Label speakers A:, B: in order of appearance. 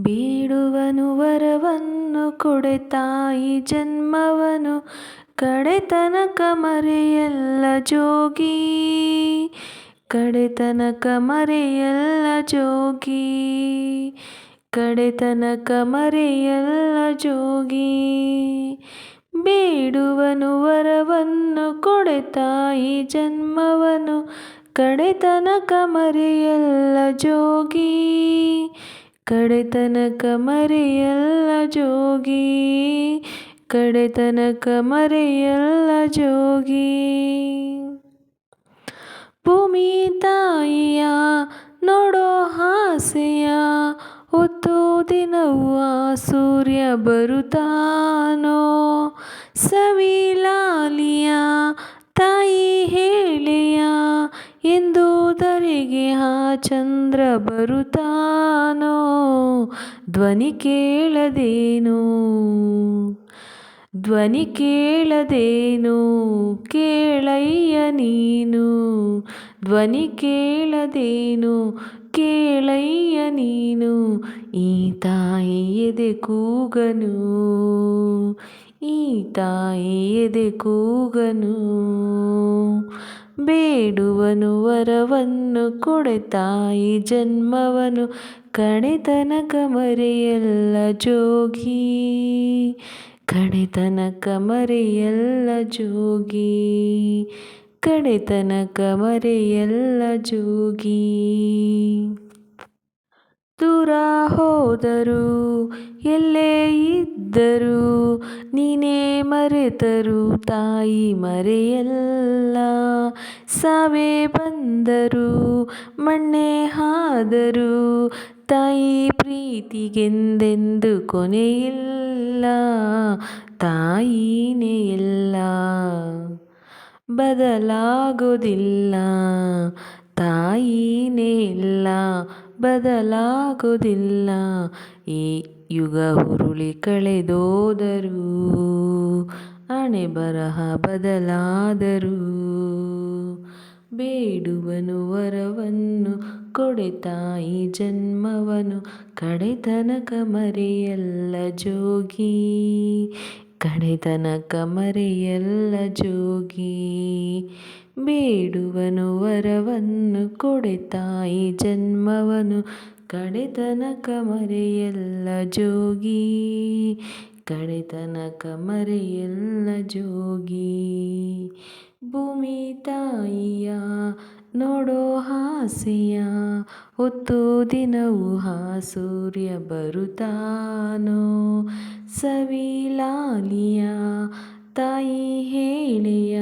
A: ಬೇಡುವನು ವರವನ್ನು ಕೊಡೆ ತಾಯಿ ಜನ್ಮವನು ಕಡೆತನಕ ಮರೆಯಲ್ಲ ಜೋಗಿ. ಕಡೆತನಕ ಮರೆಯಲ್ಲ ಜೋಗಿ. ಕಡೆತನಕ ಮರೆಯಲ್ಲ ಜೋಗಿ. ಬೇಡುವನು ವರವನ್ನು ಕೊಡೆ ತಾಯಿ ಜನ್ಮವನು ಕಡೆತನಕ ಮರೆಯಲ್ಲ ಜೋಗಿ. ಕಡೆತನಕ ಮರೆಯಲ್ಲ ಜೋಗಿ, ಕಡೆತನಕ ಮರೆಯಲ್ಲ ಜೋಗಿ. ಭೂಮಿ ತಾಯಿಯ ನೋಡೋ ಆಸೆಯ ಹೊತ್ತು ದಿನವೂ ಆ ಸೂರ್ಯ ಬರುತ್ತಾನೋ? ಸವಿಲಾಲಿಯ ತಾಯಿ ಹೇಳೆಯ ಎಂದುದರಿಗೆ ಆ ಚಂದ್ರ ಬರುತ್ತಾನೋ? ಧ್ವನಿ ಕೇಳದೇನೋ? ಧ್ವನಿ ಕೇಳದೇನು? ಕೇಳಯ್ಯ ನೀನು. ಧ್ವನಿ ಕೇಳದೇನು? ಕೇಳಯ್ಯ ನೀನು. ಈ ತಾಯಿ ಕೂಗನು. ಈ ತಾಯಿ ಕೂಗನು. ಬೇಡುವನು ವರವನ್ನು ಕೊಡೆ ತಾಯಿ ಜನ್ಮವನು ಕಡೆತನಕ ಮರೆಯಲ್ಲ ಜೋಗಿ. ಕಡೆತನಕ ಮರೆಯಲ್ಲ ಜೋಗಿ. ಕಡೆತನಕ ಮರೆಯಲ್ಲ ಜೋಗಿ. ದೂರ ಹೋದರು ಮರೆತರು ತಾಯಿ ಮರೆಯಲ್ಲ. ಸಾವೇ ಬಂದರು, ಮಣ್ಣೆ ಹಾದರು. ತಾಯಿ ಪ್ರೀತಿಗೆಂದೆಂದು ಕೊನೆಯಿಲ್ಲ. ತಾಯಿನೇ ಎಲ್ಲ. ಬದಲಾಗೋದಿಲ್ಲ. ತಾಯಿನೇ ಇಲ್ಲ ಬದಲಾಗೋದಿಲ್ಲ. ಈ ಯುಗ ಹುರುಳಿ ಕಳೆದೋದರೂ. ಹಣೆ ಬರಹ ಬದಲಾದರೂ ಬೇಡುವನು ವರವನ್ನು ಕೊಡೆ ತಾಯಿ ಜನ್ಮವನು ಕಡೆತನಕ ಮರೆಯಲ್ಲ ಜೋಗಿ ಕಡೆತನಕ ಮರೆಯಲ್ಲ ಜೋಗಿ. ಬೇಡುವನು ವರವನ್ನು ಕೊಡೆ ತಾಯಿ ಜನ್ಮವನು ಕಡೆತನಕ ಮರೆಯಲ್ಲ ಜೋಗಿ ಕಡೆತನಕ ಮರೆಯಲ್ಲ ಜೋಗಿ. ಭೂಮಿ ತಾಯಿಯ ನೋಡೋ ಹಾಸಿಯ ಹೊತ್ತು ದಿನವೂ ಸೂರ್ಯ ಬರುತ್ತಾನೋ? ಸವಿಲಾಲಿಯ ತಾಯಿ ಹೇಳೆಯ